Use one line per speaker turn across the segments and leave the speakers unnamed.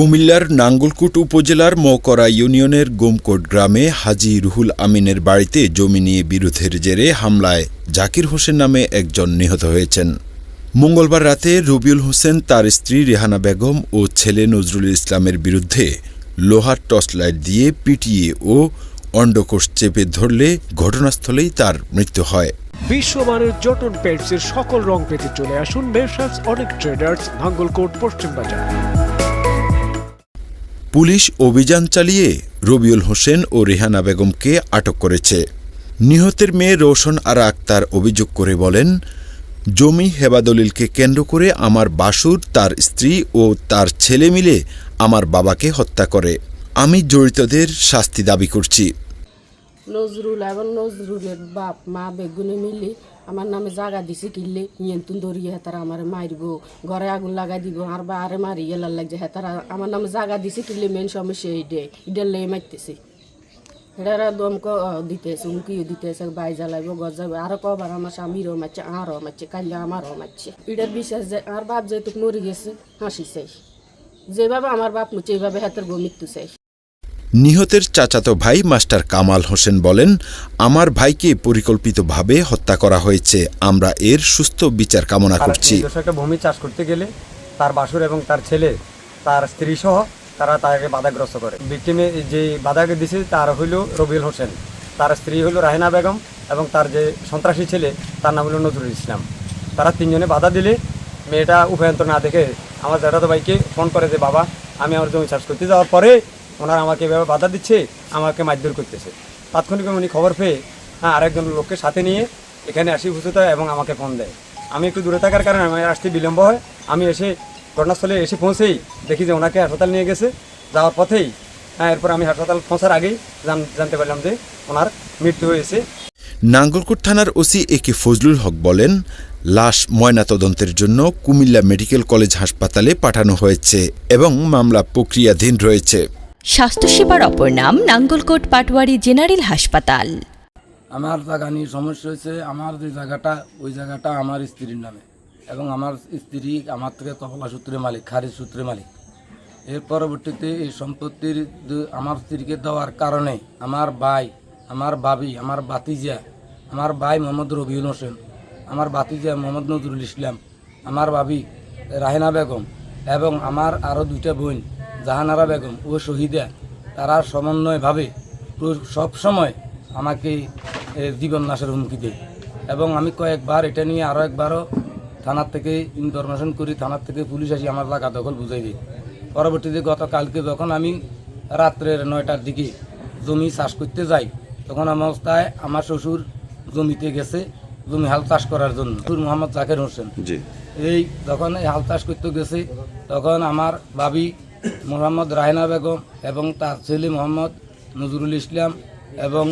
কুমিল্লার নাঙ্গলকুট উপজেলার মকরা ইউনিয়নের গোমকোট গ্রামে হাজি রুহুল আমিনের বাড়িতে জমি নিয়ে বিরোধের জেরে হামলায় জাকির হোসেন নামে একজন নিহত হয়েছেন। মঙ্গলবার রাতে রবিউল হোসেন তার স্ত্রী রেহানা বেগম ও ছেলে নজরুল ইসলামের বিরুদ্ধে লোহার টর্চলাইট দিয়ে পিটিয়ে ও অন্ডকোষ চেপে ধরলে ঘটনাস্থলেই তার মৃত্যু হয়।
বিশ্বমানের জটন পেন্টসের সকল রং পেতে চলে আসুন মেসার্স অনেক ট্রেডার্স নাঙ্গলকোট পশ্চিম বাজার
পুলিশ অভিযান চালিয়ে রবিউল হোসেন ও রেহানা বেগমকে আটক করেছে। নিহতের মেয়ে রোশন আরা আক্তার অভিযোগ করে বলেন, জমি হেবাদলিলকে কেন্দ্র করে আমার বাসুর, তার স্ত্রী ও তার ছেলে মিলে আমার বাবাকে হত্যা করে। আমি জড়িতদের শাস্তি দাবি করছি।
নজরুল এবং নজরুলের বাপ মা বেগুনে মিলি আমার নামে জাগা দিছে কিনলে নিয়ন্ত্রণ ধরিয়ে হেতারা আমার মারব। ঘরে আগুন লাগাই দিব, আর বা আরে মারি গেলার লাগছে হেতারা আমার নামে জাগা দিছে কিনলে মেন সমস্যা এইটাই এটার লেগে মারতেছে। এটারা দমক দিতেছে উমকিও দিতেছে, বাই জ্বালাইব, গজ যাবে আরও কবার আমার স্বামীরও মারছে, আরও মারছে, কাইলে আমারও মারছে। ইডার বিশ্বাস যে আর বাপ যেহেতু মরে গেছে, হাসি চাই। যেভাবে আমার বাপ মুছে এইভাবে হাতের গো মৃত্যু চাই।
নিহতের চাচাতো ভাই মাস্টার কামাল হোসেন বলেন আমার ভাইকে পরিকল্পিতভাবে হত্যা করা হয়েছে। আমরা এর সুস্থ বিচার কামনা করছি।
ভূমি চাষ করতে গেলে তার বাসুর এবং তার ছেলে তার স্ত্রী সহ তারা তাকে বাধাগ্রস্ত করে। ভিক্টিমে যে বাধাকে দিছে তার হইল রবিউল হোসেন। তার স্ত্রী হইল রাহেনা বেগম এবং তার যে সন্ত্রাসী ছেলে তার নাম হলো নজরুল ইসলাম। তারা তিনজনে বাধা দিলে মেয়েটা উভয়ন্ত না দেখে আমার জ্যাঠাতো ভাইকে ফোন করে যে বাবা আমি আমার জমি চাষ করতে যাওয়ার পরে ওনারা আমাকে এভাবে বাধা দিচ্ছে, আমাকে মারধর করতেছে। তাৎক্ষণিক উনি খবর পেয়ে হ্যাঁ আরেকজন লোককে সাথে নিয়ে এখানে আসি হয় এবং আমাকে ফোন দেয়। আমি একটু দূরে থাকার কারণে আমার আসতে বিলম্ব হয়। আমি এসে ঘটনাস্থলে এসে পৌঁছেই দেখি যে ওনাকে হাসপাতাল নিয়ে গেছে। যাওয়ার পথেই হ্যাঁ এরপর আমি হাসপাতাল পৌঁছার আগেই জানতে পারলাম যে ওনার মৃত্যু হয়েছে।
নাঙ্গলকোট থানার ওসি এ কে ফজলুল হক বলেন, লাশ ময়নাতদন্তের জন্য কুমিল্লা মেডিকেল কলেজ হাসপাতালে পাঠানো হয়েছে এবং মামলা প্রক্রিয়াধীন রয়েছে।
স্বাস্থ্যসেবার অপর নাম নাঙ্গলকোট পাটওয়ারি জেনারেল হাসপাতাল।
আমার জায়গা নিয়ে সমস্যা হয়েছে, আমার যে জায়গাটা, ওই জায়গাটা আমার স্ত্রীর নামে। এবং আমার স্ত্রী আমার থেকে তবলা সূত্রে মালিক, খারিজ সূত্রে মালিক। এর পরবর্তীতে এই সম্পত্তির আমার স্ত্রীকে দেওয়ার কারণে আমার ভাই, আমার বাবি আমার বাতিজা আমার ভাই মোহাম্মদ রবিউল হোসেন, আমার বাতিজা মোহাম্মদ নজরুল ইসলাম, আমার ভাবি রাহেনা বেগম এবং আমার আরও দুইটা বোন জাহানারা বেগম ও শহীদা তারা সমন্বয়ভাবে সব সময় আমাকে জীবন নাশের হুমকি দেয়। এবং আমি কয়েকবার এটা নিয়ে আরও একবারও থানার থেকে ইনফরমেশন করি থানার থেকে পুলিশ আসি আমার এলাকা দখল বুঝাই দিই পরবর্তীতে গতকালকে যখন আমি রাত্রের নয়টার দিকে জমি চাষ করতে যাই তখন আমার অবস্থায় আমার শ্বশুর জমিতে গেছে জমি হাল চাষ করার জন্য শ্বশুর মোহাম্মদ জাকের হোসেন। এই যখন এই হাল চাষ করতে গেছে তখন আমার ভাবি মোহাম্মদ রাহেনা বেগম এবং তার ছেলে মোহাম্মদ নজরুল ইসলাম এবং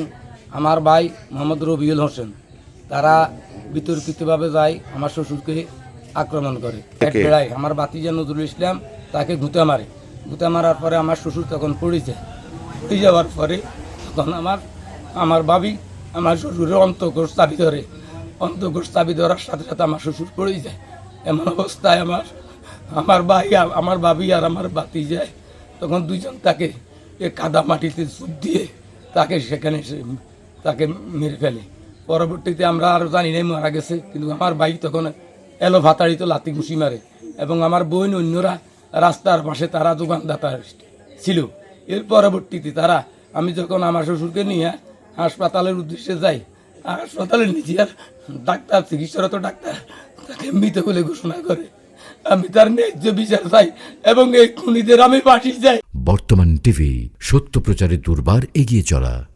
আমার ভাই মোহাম্মদ রবিউল হোসেন। তারা বিতর্কিতভাবে যায় আমার শ্বশুরকে আক্রমণ করে। বেড়ায় আমার বাতিজা নজরুল ইসলাম তাকে গুঁতা মারে। গুঁতা মারার পরে আমার শ্বশুর তখন পড়ে যায় পড়ে যাওয়ার পরে তখন আমার আমার ভাবি আমার শ্বশুরের অন্তকোষ চাবি ধরে। অন্তকোষ চাবি ধরার সাথে সাথে আমার শ্বশুর পড়ে যায়। এমন অবস্থায় আমার আমার ভাই আমার ভাবি আর আমার বাতি যায় তখন দুইজন তাকে এ কাদা মাটিতে চুপ দিয়ে তাকে সেখানে তাকে মেরে ফেলে। পরবর্তীতে আমরা আরও জানি নাই মারা গেছে, কিন্তু আমার ভাই তখন এলো ভাতাড়িত লাতি ঘুষি মারে এবং আমার বোন অন্যরা রাস্তার পাশে তারা দোকানদাতা ছিল। এর পরবর্তীতে তারা, আমি যখন আমার শ্বশুরকে নিয়ে হাসপাতালের উদ্দেশ্যে যাই, হাসপাতালের নিচে আর ডাক্তার, চিকিৎসারত ডাক্তার তাকে মৃত বলে ঘোষণা করে। আমি তার ন্যায্য বিচার চাই এবং এই খুনিদের আমি পাঠিয়ে যাই
বর্তমান টিভি সত্য প্রচারে দুর্বার এগিয়ে চলা।